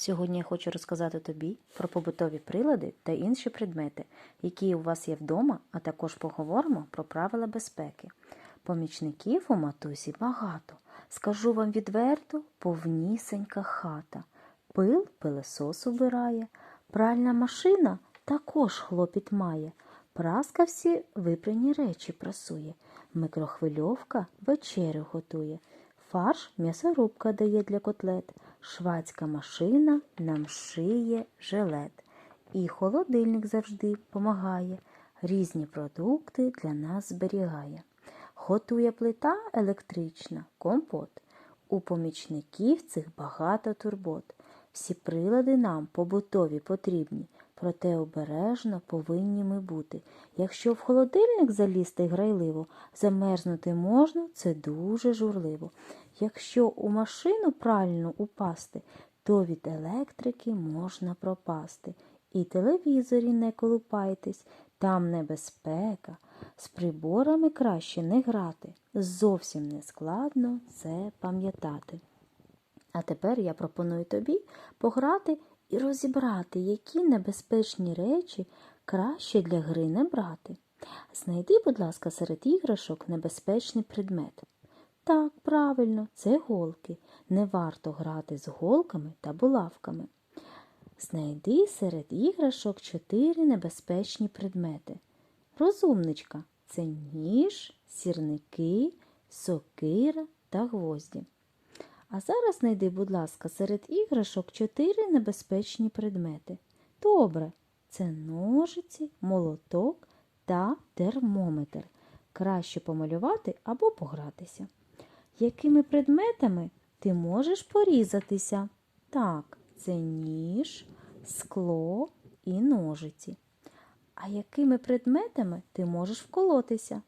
Сьогодні я хочу розказати тобі про побутові прилади та інші предмети, які у вас є вдома, а також поговоримо про правила безпеки. Помічників у матусі багато. Скажу вам відверто, повнісенька хата. Пил пилесос убирає, пральна машина також хлопіт має. Праска всі випрані речі прасує, микрохвильовка вечерю готує, фарш м'ясорубка дає для котлет, швацька машина нам шиє жилет. І холодильник завжди помагає, різні продукти для нас зберігає. Готує плита електрична, компот. У помічників цих багато турбот. Всі прилади нам побутові потрібні, проте обережно повинні ми бути. Якщо в холодильник залізти грайливо, замерзнути можна, це дуже журливо. Якщо у машину пральну упасти, то від електрики можна пропасти. І телевізорі не колупайтесь, там небезпека. З приборами краще не грати. Зовсім не складно це пам'ятати. А тепер я пропоную тобі пограти і розібрати, які небезпечні речі краще для гри не брати. Знайди, будь ласка, серед іграшок небезпечний предмет. Так, правильно, це голки. Не варто грати з голками та булавками. Знайди серед іграшок чотири небезпечні предмети. Розумничка це ніж, сірники, сокира та гвозді. А зараз знайди, будь ласка, серед іграшок чотири небезпечні предмети. Добре, це ножиці, молоток та термометр. Краще помалювати або погратися. Якими предметами ти можеш порізатися? Так, це ніж, скло і ножиці. А якими предметами ти можеш вколотися?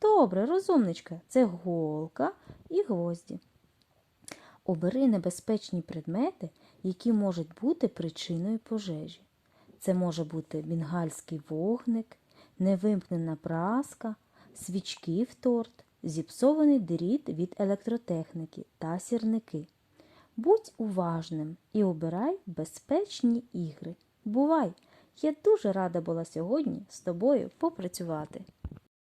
Добре, розумничка, це голка і гвозді. Обери небезпечні предмети, які можуть бути причиною пожежі. Це може бути бенгальський вогник, невимкнена праска, свічки в торт, зіпсований дріт від електротехніки та сірники. Будь уважним і обирай безпечні ігри. Бувай! Я дуже рада була сьогодні з тобою попрацювати.